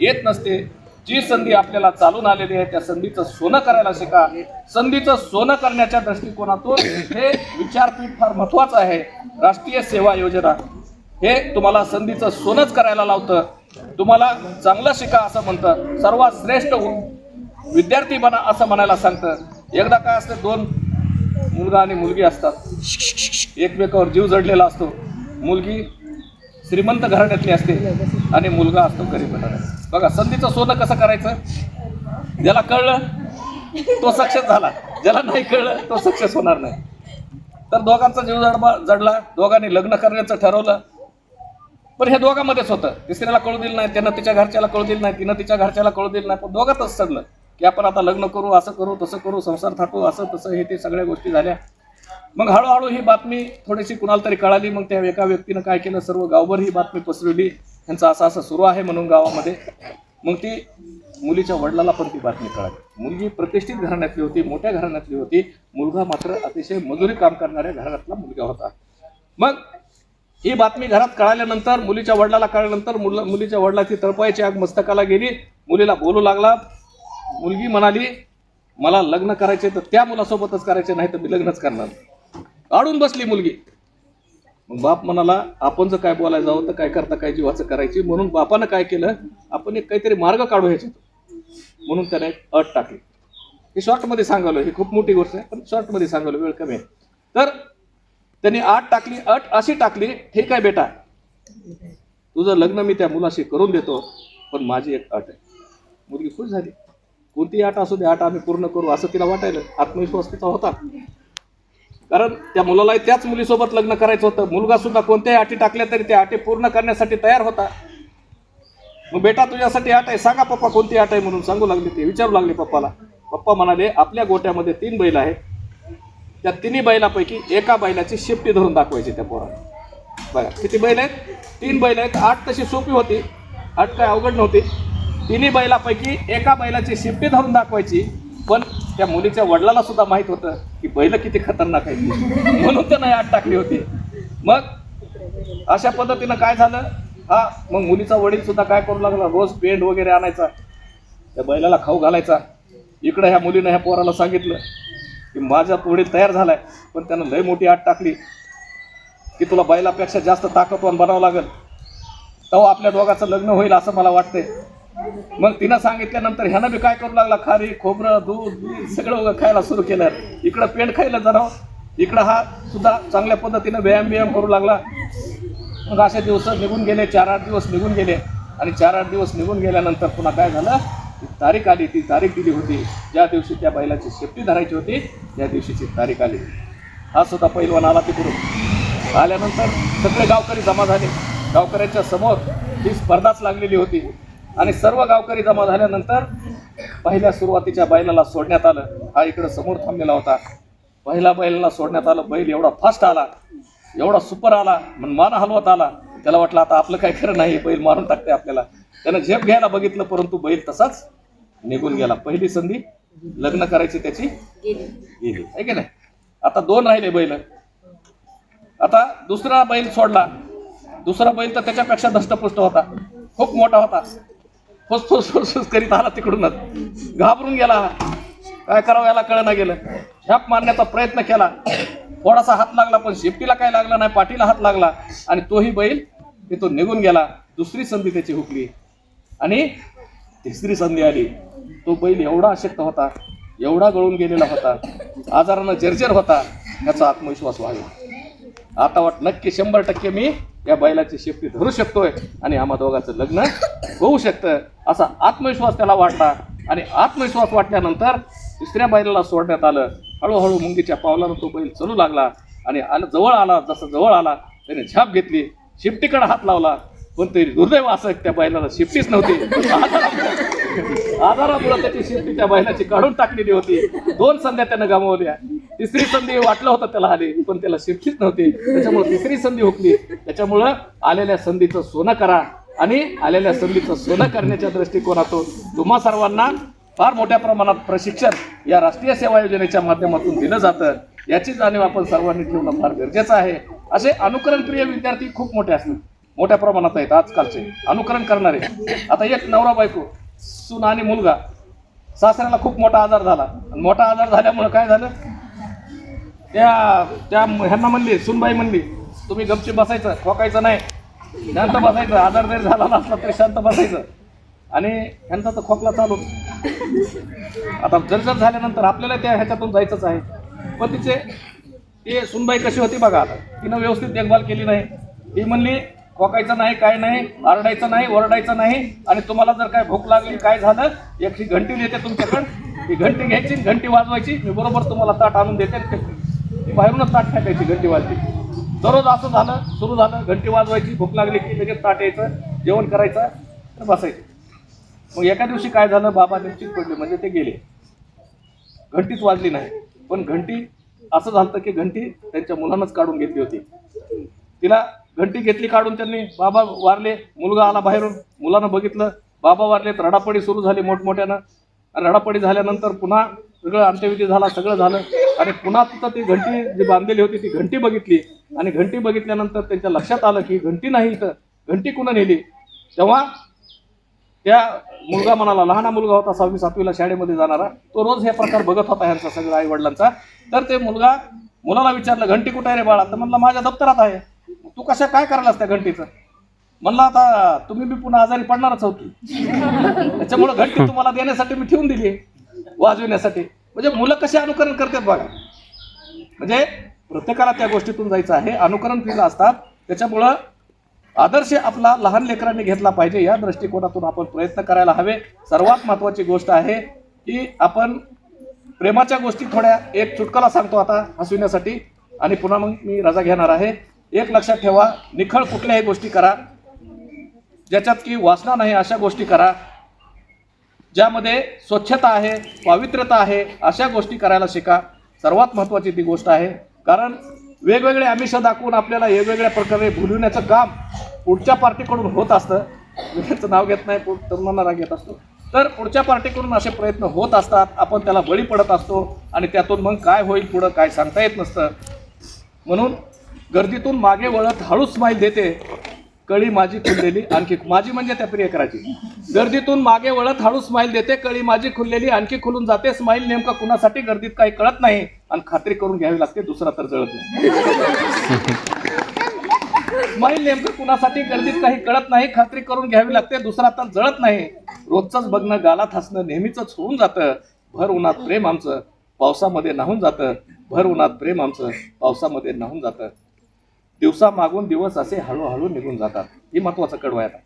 येत नसते. जी संधी आपल्याला चालून आलेली आहे त्या संधीचं सोनं करायला शिका. संधीचं सोनं करण्याच्या दृष्टिकोनातून हे विचारपीठ फार महत्वाचं आहे. राष्ट्रीय सेवा योजना. हे तुम्हाला संधीचं सोनच करायला लावतं. तुम्हाला चांगलं शिका असं म्हणतं. सर्वात श्रेष्ठ विद्यार्थी बना असं म्हणायला सांगतं. एकदा काय असतं दोन मुलगा आणि मुलगी असतात. एकमेकावर जीव जडलेला असतो. मुलगी श्रीमंत घराण्यातली असते. आणि मुलगा असतो गरीब बघा संधीचं सोनं कसं करायचं? ज्याला कळलं तो सक्सेस झाला. ज्याला नाही कळलं तो सक्सेस होणार नाही. तर दोघांचा जीव जडबा जडला दोघांनी लग्न करण्याचं ठरवलं. पण हे दोघांमध्येच होतं. तिसऱ्याला कळू दिलं नाही त्यानं तिच्या घरच्याला कळू दिलं नाही तिनं तिच्या घरच्याला कळू दिलं नाही. पण दोघातच चढलं की आपण आता लग्न करू असं करू तसं करू संसार थाटू असं तसं हे ते सगळ्या गोष्टी झाल्या. मग हळूहळू ही बातमी थोडीशी कुणाला तरी कळाली. मग त्या एका व्यक्तीनं काय केलं? सर्व गावभर ही बातमी पसरवली. यांचं असं असं सुरू आहे म्हणून गावामध्ये. मग ती मुलीच्या वडिलाला पण ती बातमी कळाली. मुलगी प्रतिष्ठित घराण्यातली होती मोठ्या घराण्यातली होती. मुलगा मात्र अतिशय मजुरी काम करणाऱ्या घराण्यातला मुलगा होता. मग ही बातमी घरात कळाल्यानंतर मुलीच्या वडिलाला कळल्यानंतर मुल मुलीच्या वडिलाची तळपायची आग मस्तकाला गेली. मुलीला बोलू लागला. मुलगी म्हणाली मला लग्न करायचे तर त्या मुलासोबतच करायचे नाही तर मी लग्नच करणार अडून बसली मुलगी. मग बाप म्हणाला आपण जर काय बोलायला जावं तर काय करता काय जीवाचं करायची? म्हणून बापानं काय केलं आपण एक काहीतरी मार्ग काढू ह्याच्यात म्हणून त्याने एक अट टाकली. हे शॉर्टमध्ये सांगावलं ही खूप मोठी गोष्ट आहे पण शॉर्टमध्ये सांगावलं वेळ कमी आहे. तर त्यांनी आठ टाकली अट अशी टाकली ठीक आहे बेटा? तुझं लग्न मी त्या मुलाशी करून देतो पण माझी एक अट आहे. मुलगी खुश झाली. कोणती अट असू दे आट आम्ही पूर्ण करू असं तिला वाटायलं. आत्मविश्वास तिचा होता. कारण त्या मुलाला त्याच मुलीसोबत लग्न करायचं होतं. मुलगा सुद्धा कोणत्याही अटी टाकल्या तरी त्या अटी पूर्ण करण्यासाठी तयार होता. मग बेटा तुझ्यासाठी अट आहे. सांगा पप्पा कोणती अट आहे म्हणून सांगू लागली ते. विचारू लागले पप्पाला. पप्पा म्हणाले आपल्या गोट्यामध्ये तीन बैल आहेत. त्या तिन्ही बैलापैकी एका बैलाची शिफ्टी धरून दाखवायची त्या पोराला. बघा किती बैल आहेत? तीन बैल आहेत. आठ तशी सोपी होती. आठ काय अवघड नव्हती. तिन्ही बैलापैकी एका बैलाची शिफ्टी धरून दाखवायची. पण त्या मुलीच्या वडिलांना सुद्धा माहीत होतं की बैल किती खतरनाक आहे म्हणून त्यानं आत टाकली होती. मग अशा पद्धतीनं काय झालं? हा मग मुलीचा वडील सुद्धा काय करू लागला? रोज पेंट वगैरे आणायचा. त्या बैलाला खाऊ घालायचा. इकडं ह्या मुलीनं ह्या पोराला सांगितलं की माझा वडील तयार झालाय पण त्यानं लय मोठी आट टाकली की तुला बैलापेक्षा जास्त ताकदवान बनावं लागेल. तेव्हा आपल्या दोघाचं लग्न होईल असं मला वाटतंय. मग तिनं सांगितल्यानंतर ह्यानं बी काय करू लागला? खारी खोबरं दूध सगळं खायला सुरू केलं. इकडं पेंट खायला जरा. इकडं हा सुद्धा चांगल्या पद्धतीनं व्यायाम व्यायाम करू लागला. मग असे दिवस निघून गेले. चार आठ दिवस निघून गेले. आणि चार आठ दिवस निघून गेल्यानंतर पुन्हा काय झालं? तारीख आली. ती तारीख दिली होती. ज्या दिवशी त्या बैलाची शेपटी धरायची होती त्या दिवशीची तारीख आली. हा सुद्धा पैलवान आला तिकडून. आल्यानंतर सगळे गावकरी जमा झाले. गावकऱ्यांच्या समोर ही स्पर्धाच लागलेली होती. आणि सर्व गावकरी जमा झाल्यानंतर पहिल्या सुरुवातीच्या बैलाला सोडण्यात आलं. हा इकडं समोर थांबलेला होता. पहिल्या बैलाला सोडण्यात आलं. बैल एवढा फास्ट आला. एवढा सुपर आला. मग मान हलवत आला. त्याला वाटलं आता आपलं काय खरं नाही बैल मारून टाकते आपल्याला. त्यानं झेप घ्यायला बघितलं परंतु बैल तसाच निघून गेला. पहिली संधी लग्न करायची त्याची गेली. आहे की नाही? आता दोन राहिले बैल. आता दुसरा बैल सोडला. दुसरा बैल तर त्याच्यापेक्षा धष्टपुष्ट होता. खूप मोठा होता. फुसफुस फुसफुस करीत आला तिकडूनच. घाबरून गेला. काय करावं याला कळना गेलं. ह्याप मारण्याचा प्रयत्न केला. थोडासा हात लागला पण शेपटीला काय लागला नाही पाठीला हात लागला. आणि तोही बैल तिथून निघून गेला. दुसरी संधी त्याची हुकली. आणि तिसरी संधी आली. तो बैल एवढा अशक्त होता एवढा गळून गेलेला होता आजारानं जर्जर होता याचा आत्मविश्वास वाढला. आता वाट नक्की शंभर टक्के मी या बैलाची शेपटी धरू शकतोय आणि आम्हा दोघांचं लग्न होऊ शकतं असा आत्मविश्वास त्याला वाटला. आणि आत्मविश्वास वाटल्यानंतर दुसऱ्या बैलाला सोडण्यात आलं. हळूहळू मुंगीच्या पावलानं तो बैल चलू लागला आणि आला जवळ आला जसं जवळ आला त्याने झाप घेतली. शिफ्टीकडे हात लावला पण तरी दुर्दैव असं त्या बैलाला शिफ्टीच नव्हती. आजारामुळे त्याची शिफ्टी त्या बैलाची काढून टाकलेली होती. दोन संध्या त्यानं गमावल्या. तिसरी संधी वाटलं होतं त्याला आली पण त्याला शिफ्टीच नव्हती. त्याच्यामुळे तिसरी संधी हुकली. त्याच्यामुळं आलेल्या संधीचं सोनं करा. आणि आलेल्या संधीचं सोनं करण्याच्या दृष्टिकोनातून तुम्हा सर्वांना फार मोठ्या प्रमाणात प्रशिक्षण या राष्ट्रीय सेवा योजनेच्या माध्यमातून दिलं जातं. याची जाणीव आपण सर्वांनी ठेवणं फार गरजेचं आहे. असे अनुकरणप्रिय विद्यार्थी खूप मोठे असतात. मोठ्या प्रमाणात आहेत आजकालचे. अनुकरण करणारे. आता एक नवरा बायको. सुना आणि मुलगा. सासऱ्याला खूप मोठा आजार झाला. आणि मोठा आजार झाल्यामुळं काय झालं? त्या त्या ह्यांना म्हणली सुनबाई म्हणली तुम्ही गपची बसायचं ठोकायचं नाही. शांत बसायचं. आजार जरी झाला असला तरी शांत बसायचं. आणि ह्यांचा तर खोकला चालू. आता जर्जर झाल्यानंतर आपल्याला त्या ह्याच्यातून जायचंच आहे. पण तिचे ते सुनबाई कशी होती बघा आता. तिनं व्यवस्थित देखभाल केली नाही. ती म्हणली खोकायचं नाही काय नाही आरडायचं नाही ओरडायचं नाही. आणि तुम्हाला जर काय भूक लागली काय झालं एक घंटी येते तुमच्याकडं. ती घंटी घ्यायची घंटी वाजवायची. मी बरोबर तुम्हाला ताट आणून देते. आणि ते- ती बाहेरूनच ताट टाकायची घंटी वाजली. दररोज असं झालं सुरू झालं घंटी वाजवायची भूक लागली की लगेच ताट यायचं जेवण करायचं तर बसायचं. मग एका दिवशी काय झालं बाबा निश्चित पडले म्हणजे ते गेले. घंटीच वाजली नाही. पण घंटी असं झालं की घंटी त्यांच्या मुलानंच काढून घेतली होती. तिला घंटी घेतली काढून त्यांनी. बाबा वारले मुलगा आला बाहेरून. मुलानं बघितलं. बाबा वारले तर रडापडी सुरू झाली मोठमोठ्यानं. रडापडी झाल्यानंतर पुन्हा सगळं अंत्यविधी झाला सगळं झालं. आणि पुन्हा तिथं ती घंटी जी बांधलेली होती ती घंटी बघितली. आणि घंटी बघितल्यानंतर त्यांच्या लक्षात आलं की घंटी नाही इथं. घंटी कुणा नेली? तेव्हा त्या मुलगा म्हणाला लहाना मुलगा होता सहावी सातवीला शाळेमध्ये जाणारा. तो रोज हे प्रकार बघत होता ह्यांचा सगळं आई वडिलांचा तर ते मुलगा मुलाला विचारलं घंटी कुठे आहे रे बाळा? तर म्हणलं माझ्या दप्तरात आहे. तू कशा काय करायलास त्या घंटीचं? म्हणलं आता तुम्ही मी पुन्हा आजारी पडणारच होती त्याच्यामुळे घंटी तुम्हाला देण्यासाठी मी ठेवून दिली वाजविण्यासाठी. म्हणजे मुलं कसे अनुकरण करतात बघा. म्हणजे प्रत्येकाला त्या गोष्टीतून जायचं आहे. अनुकरण केलं असतात. त्याच्यामुळं आदर्श आपला लहान लेकरांनी घेतला पाहिजे. या दृष्टिकोनातून आपण प्रयत्न करायला हवे. सर्वात महत्वाची गोष्ट आहे की आपण प्रेमाच्या गोष्टी थोड्या एक चुटकाला सांगतो आता हसविण्यासाठी. आणि पुन्हा मग मी रजा घेणार आहे. एक लक्षात ठेवा निखळ कुठल्याही गोष्टी करा. ज्याच्यात की वासना नाही अशा गोष्टी करा. ज्यामध्ये स्वच्छता आहे पावित्र्यता आहे अशा गोष्टी करायला शिका. सर्वात महत्त्वाची ती गोष्ट आहे. कारण वेगवेगळे आमिष दाखवून आपल्याला वेगवेगळ्या प्रकारे भुलविण्याचं काम पुढच्या पार्टीकडून होत असतं. मी त्याचं नाव घेत नाही पुढ- तरुणांना राग घेत असतो. तर पुढच्या पार्टीकडून असे प्रयत्न होत असतात. आपण त्याला बळी पडत असतो आणि त्यातून मग काय होईल पुढं काय सांगता येत नसतं. म्हणून गर्दीतून मागे वळत हळू स्माईल देते. कळी माझी खुललेली आणखी माझी म्हणजे त्या प्रियकराची. गर्दीतून मागे वळत हळू स्माईल देते कळी माझी खुललेली आणखी खुलून जाते. स्माईल नेमकं कुणासाठी? गर्दीत काही कळत नाही. आणि खात्री करून घ्यावी लागते दुसरा तर जळत नाही. स्माईल नेमकं कुणासाठी? गर्दीत काही कळत नाही. खात्री करून घ्यावी लागते दुसरा तर जळत नाही. रोजचंच बघणं गालात हसणं नेहमीच होऊन जातं. भर उन्हात प्रेम आमचं पावसामध्ये नाहून जातं. भर उन्हात प्रेम आमचं पावसामध्ये नाहून जातं. दिवसा मागून दिवस असे हळूहळू निघून जातात. ही महत्वाचं कडवं आहे आता.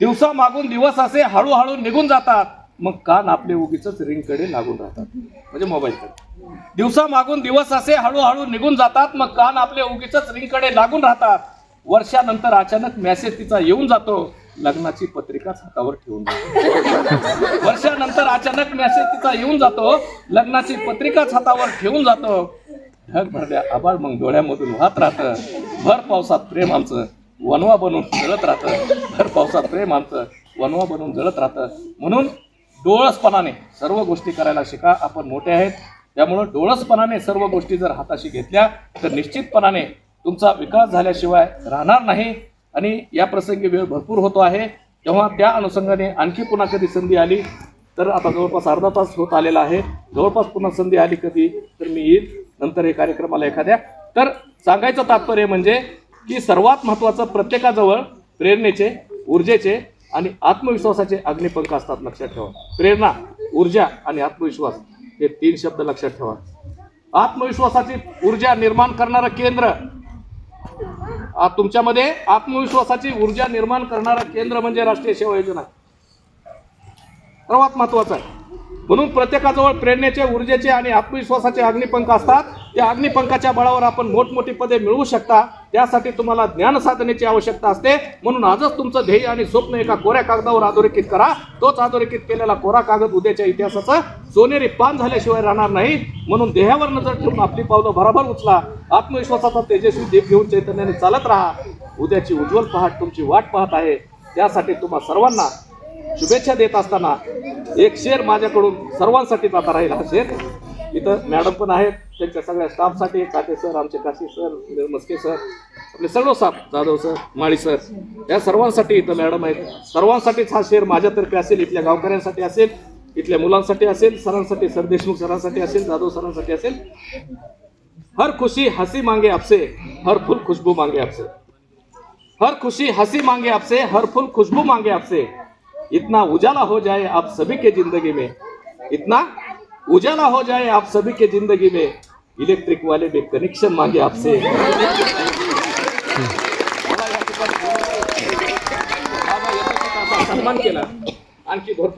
दिवसा मागून दिवस असे हळूहळू निघून जातात. मग कान आपले उगीच रिंगकडे लागून राहतात. म्हणजे मोबाईलकडे दिवसा मागून दिवस असे हळूहळू निघून जातात. मग कान आपले उगीच रिंगकडे लागून राहतात. वर्षानंतर अचानक मेसेज तिचा येऊन जातो. लग्नाची पत्रिकाच हातावर ठेवून जातो वर्षानंतर अचानक मेसेज तिचा येऊन जातो. लग्नाची पत्रिकाच हातावर ठेवून जातो. ढग भरल्या आबाळ मग डोळ्यामधून वाहत राहतं. भर पावसात प्रेम आमचं. वनवा बनून जळत राहतं. भर पावसात प्रेम आमचं. वनवा बनून जळत राहतं. म्हणून डोळसपणाने सर्व गोष्टी करायला शिका. आपण मोठे आहेत. त्यामुळं डोळसपणाने सर्व गोष्टी जर हाताशी घेतल्या तर निश्चितपणाने तुमचा विकास झाल्याशिवाय राहणार नाही. आणि या प्रसंगी वेळ भरपूर होतो आहे. तेव्हा त्या अनुषंगाने आणखी पुन्हा कधी संधी आली? तर आता जवळपास अर्धा तास होत आलेला आहे. जवळपास पुन्हा संधी आली कधी? तर मी येईल. नंतर हे कार्यक्रमाला एखाद्या. तर सांगायचं तात्पर्य म्हणजे की सर्वात महत्त्वाचं प्रत्येकाजवळ प्रेरणेचे ऊर्जेचे आणि आत्मविश्वासाचे अग्निपंख असतात लक्षात ठेवा. प्रेरणा ऊर्जा आणि आत्मविश्वास हे तीन शब्द लक्षात ठेवा. आत्मविश्वासाची ऊर्जा निर्माण करणारं केंद्र. तुमच्यामध्ये आत्मविश्वासाची ऊर्जा निर्माण करणारं केंद्र म्हणजे राष्ट्रीय सेवा योजना. सर्वात महत्वाचं आहे. म्हणून प्रत्येकाजवळ प्रेरणेचे ऊर्जेचे आणि आत्मविश्वासाचे अग्निपंख असतात. त्या अग्निपंखाच्या बळावर आपण मोठमोठी पदे मिळवू शकता. त्यासाठी तुम्हाला ज्ञान साधनेची आवश्यकता असते. म्हणून आजच तुमचं ध्येय आणि स्वप्न एका कोऱ्या कागदावर अधोरेखित करा. तोच अधोरेखित केलेला कोरा कागद उद्याच्या इतिहासाचं सोनेरी पान झाल्याशिवाय राहणार नाही. म्हणून देहावर नजर ठेवून आपली पावलं भराभर उचला. आत्मविश्वासाचा तेजस्वी दीप घेऊन चैतन्याने चालत राहा. उद्याची उज्ज्वल पहाट तुमची वाट पाहत आहे. त्यासाठी तुम्हा सर्वांना शुभेच्छा देत असताना एक शेर माझ्याकडून सर्वांसाठीच आता राहील हा शेर. इथं मॅडम पण आहेत त्यांच्या सगळ्या स्टाफसाठी काटे सर आमचे काशी सर मस्के सर आपले सर्व साप जाधव सर माळी सर या सर्वांसाठी इथं मॅडम आहेत. सर्वांसाठीच हा शेर माझ्यातर्फे असेल इथल्या गावकऱ्यांसाठी असेल इथल्या मुलांसाठी असेल सरांसाठी सर देशमुख सरांसाठी असेल जाधव सरांसाठी असेल. हर खुशी हसी मांगे आपसे हर फुल खुशबू मांगे आपसे. हर खुशी हसी मांगे आपसे हर फुल खुशबू मांगे आपसे. इतना उजाला हो जाए आप सभी के ज़िंदगी में। इतना उजाला हो जाए आप सभी के ज़िंदगी में। इलेक्ट्रिक वाले में कनेक्शन मांगे आपसे। सन्मान केला। आणखी भरपूर